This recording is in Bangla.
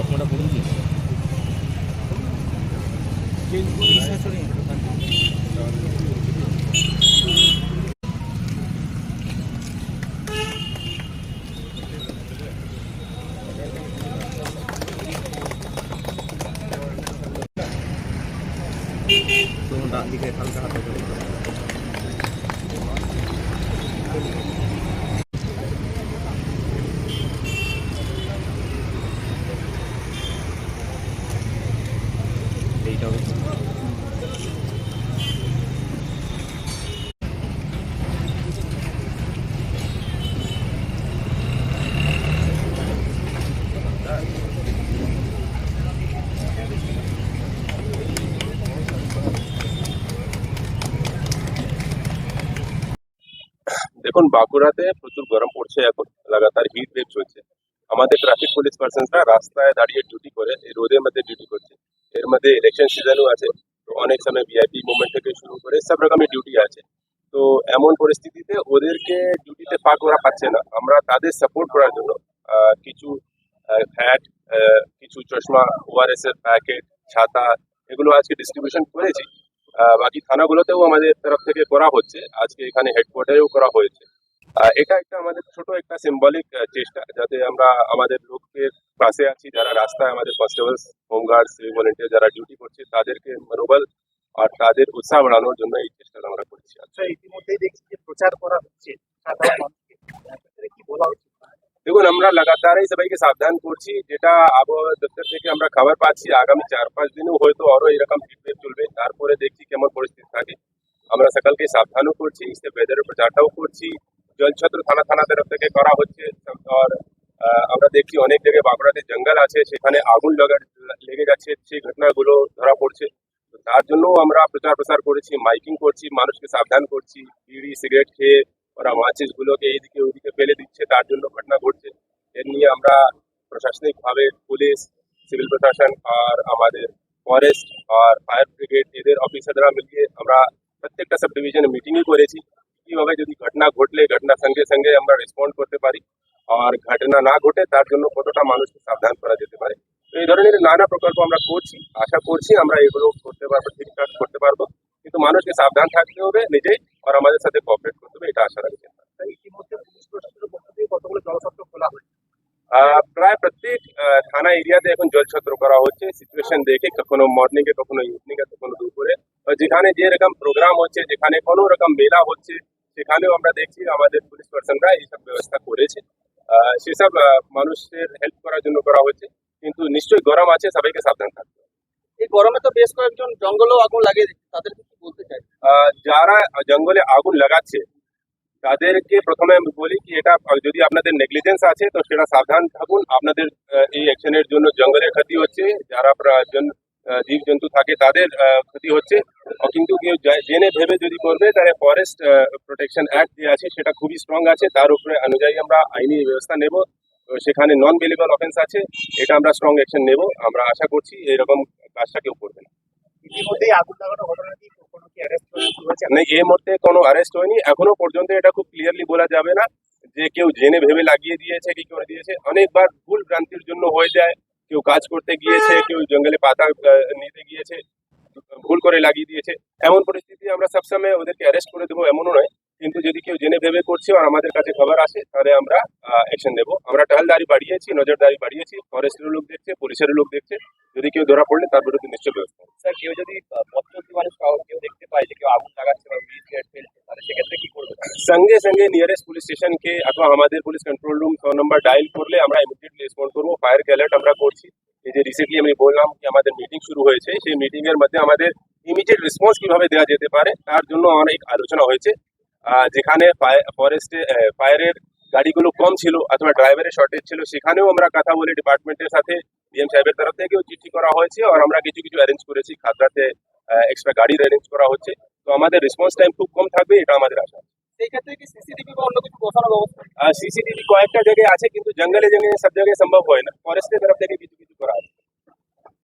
আপনারা বলুন দিয়েছে दोनों डाल दिखे हल्का हाथों से এইটা দেখুন বাঁকুড়াতে প্রচুর গরম পড়ছে এখন। লাগাতার হিট ওয়েভ চলছে। আমাদের ট্রাফিক পুলিশ পার্সনরা রাস্তায় দাঁড়িয়ে ডিউটি করে, এই রোদের মধ্যে ডিউটি করছে। এর মধ্যে ইলেকশন সিজনও আছে, তো অনেক সময় ভিআইপি মুভমেন্ট থেকে শুরু করে সব রকমের ডিউটি আছে। তো এমন পরিস্থিতিতে ওদেরকে ডিউটিতে পাক করা পাচ্ছে না। আমরা তাদের সাপোর্ট করার জন্য কিছু হ্যাট কিছু চশমা ওআরএস এর প্যাকেট ছাতা, এগুলো আজকে ডিস্ট্রিবিউশন করেছি। বাকি থানাগুলোতেও আমাদের তরফ থেকে করা হচ্ছে। আজকে এখানে হেডকোয়ার্টারেও করা হয়েছে। এটা একটা আমাদের ছোট একটা সিম্বলিক চেষ্টা, যাতে আমরা আমাদের লোকের পাশে আছি, যারা রাস্তায় আমাদের constables home guard civic volunteer যারা ডিউটি করছে, তাদেরকে মনোবল আর তাদের উৎসাহ বাড়ানোর জন্য এই চেষ্টাটা আমরা করছি। আচ্ছা ইতিমধ্যেই দেখছি যে প্রচার করা হচ্ছে। কি বলা উচিত? দেখুন, আমরা লাগাতারই সবাইকে সাবধান করছি। যেটা আবহাওয়া দপ্তর থেকে আমরা খবর পাচ্ছি, আগামী চার পাঁচ দিনেও হয়তো আরও এরকম ফিডব্যাক চলবে। তারপরে দেখছি কেমন পরিস্থিতি থাকে। আমরা সকালকে সাবধানও করছি সে ওয়েদারের প্রচারটাও করছি। জলছত্র থানা থানা তরফ থেকে করা হচ্ছে। আর আমরা দেখছি অনেক জায়গায় বাঁকুড়াতে জঙ্গল আছে, সেখানে আগুন লাগা, লেগে যাচ্ছে সেই ঘটনাগুলো ধরা পড়ছে। তার জন্য আমরা প্রচার প্রসার করেছি, মাইকিং করছি, মানুষকে সাবধান করছি, বিড়ি, সিগারেট খেয়ে ওরা মাচিস গুলোকে এইদিকে ওইদিকে ফেলে দিচ্ছে তার জন্য ঘটনা ঘটছে এর নিয়ে আমরা প্রশাসনিক ভাবে পুলিশ সিভিল প্রশাসন আর আমাদের ফরেস্ট আর ফায়ার ব্রিগেড এদের অফিসাররা মিলিয়ে আমরা প্রত্যেকটা সাব ডিভিশনে মিটিংই করেছি কীভাবে যদি ঘটনা ঘটলে ঘটনা সঙ্গে সঙ্গে আমরা রেসপন্ড করতে পারি আর ঘটনা না ঘটে তার জন্য কতটা মানুষকে সাবধান করা যেতে পারে তো এই ধরনের নানা প্রকল্প আমরা করছি আশা করছি আমরা এগুলো করতে পারব ঠিকঠাক করতে পারব কিন্তু মানুষকে সাবধান থাকতে হবে নিজেই আর আমাদের সাথে কোঅপারেট করতে হবে এটা আশা রাখছি। প্রায় প্রত্যেক থানা এরিয়াতে এখন জলছত্র করা হচ্ছে। সিচুয়েশন দেখে কখনো মর্নিং এ কখনো ইভিনিং এ কখনো দুপুরে। যেখানে যে রকম প্রোগ্রাম হচ্ছে যেখানে কোনো রকম মেলা হচ্ছে সেখানেও আমরা দেখছি আমাদের পুলিশ পার্সনরা এইসব ব্যবস্থা করেছে। সেসব মানুষের হেল্প করার জন্য করা হচ্ছে। কিন্তু নিশ্চয়ই গরম আছে সবাইকে সাবধান থাকতে। এই গরমে তো বেশ কয়েকজন জঙ্গলও আগুন লাগিয়ে দিচ্ছে। তাদেরকে কি বলতে চাই যারা জঙ্গলে আগুন লাগাচ্ছে তাদেরকে প্রথমে আমি বলি কি এটা, যদি আপনাদের নেগলিজেন্স আছে, তো সেটা সাবধান থাকুন। আপনাদের এই অ্যাকশনের জন্য জঙ্গলের ক্ষতি হচ্ছে, যারা জীব জন্তু থাকে তাদের ক্ষতি হচ্ছে। কিন্তু কেউ জেনে ভেবে যদি করবে, তাহলে ফরেস্ট প্রোটেকশন অ্যাক্ট যে আছে, সেটা খুবই স্ট্রং আছে। তার উপরে অনুযায়ী আমরা আইনি ব্যবস্থা নেব। সেখানে নন বেলিবল অফেন্স আছে, এটা আমরা স্ট্রং অ্যাকশন নেব। আমরা আশা করছি, এরকম কাজটা কেউ করবে না। ইতিমধ্যেই আগুন লাগানো কি কোনো কি অ্যারেস্ট হয়েছে মানে এই মুহূর্তে কোনো অ্যারেস্ট হয়নি। এখনও পর্যন্ত এটা খুব ক্লিয়ারলি বলা যাবে না যে কেউ জেনে ভেবে লাগিয়ে দিয়েছে কি করে দিয়েছে। অনেকবার ভুল ভ্রান্তির জন্য হয়ে যায়। কেউ কাজ করতে গিয়েছে, কেউ জঙ্গলে পাতা নিতে গিয়েছে, ভুল করে লাগিয়ে দিয়েছে। এমন পরিস্থিতি আমরা সবসময় ওদেরকে অ্যারেস্ট করে দেবো, এমনও নয়। কিন্তু যদি কেউ জেনে ভেবে করছে আর আমাদের কাছে খবর আসে তাহলে আমরা অ্যাকশন নেব। আমরা টহলদারি বাড়িয়েছি নজরদারি বাড়িয়েছি ফরেস্টের লোক দেখছে পুলিশের লোক দেখছে। যদি কেউ ধরা পড়লে তার বিরুদ্ধে নিশ্চয় ব্যবস্থা স্যার কেউ যদি পথচলতি মানুষ কেউ দেখতে পায় যে কেউ আগুন লাগাচ্ছে বা তাহলে সেক্ষেত্রে কি করবে সঙ্গে সঙ্গে নিয়ারেস্ট পুলিশ স্টেশনকে অথবা আমাদের police control room phone number dial করলে আমরা ইমিডিয়েটলি রেসপন্ড করব। ফায়ার অ্যালার্ট আমরা করছি। এই যে রিসেন্টলি আমি বললাম কি আমাদের মিটিং শুরু হয়েছে সেই মিটিং এর মধ্যে আমাদের ইমিডিয়েট রেসপন্স কীভাবে দেওয়া যেতে পারে তার জন্য অনেক আলোচনা হয়েছে। যেখানে ফরেস্টে ফায়ারের গাড়িগুলো কম ছিল অথবা ড্রাইভারের শর্টেজ ছিল সেখানেও আমরা কথা বলে ডিপার্টমেন্টের সাথে ডিএম সাহেবের তরফ থেকেও চিঠি করা হয়েছে আর আমরা কিছু কিছু অ্যারেঞ্জ করেছি। খাদ্রাতে এক্সট্রা গাড়ি অ্যারেঞ্জ করা হচ্ছে। তো আমাদের রেসপন্স টাইম খুব কম থাকবে এটা আমাদের আশা সিসিটিভি কয়েকটা জায়গায় আছে কিন্তু জঙ্গলে জঙ্গলে সব জায়গায় সম্ভব হয় না। ফরেস্টের তরফ থেকে কিছু কিছু করা আছে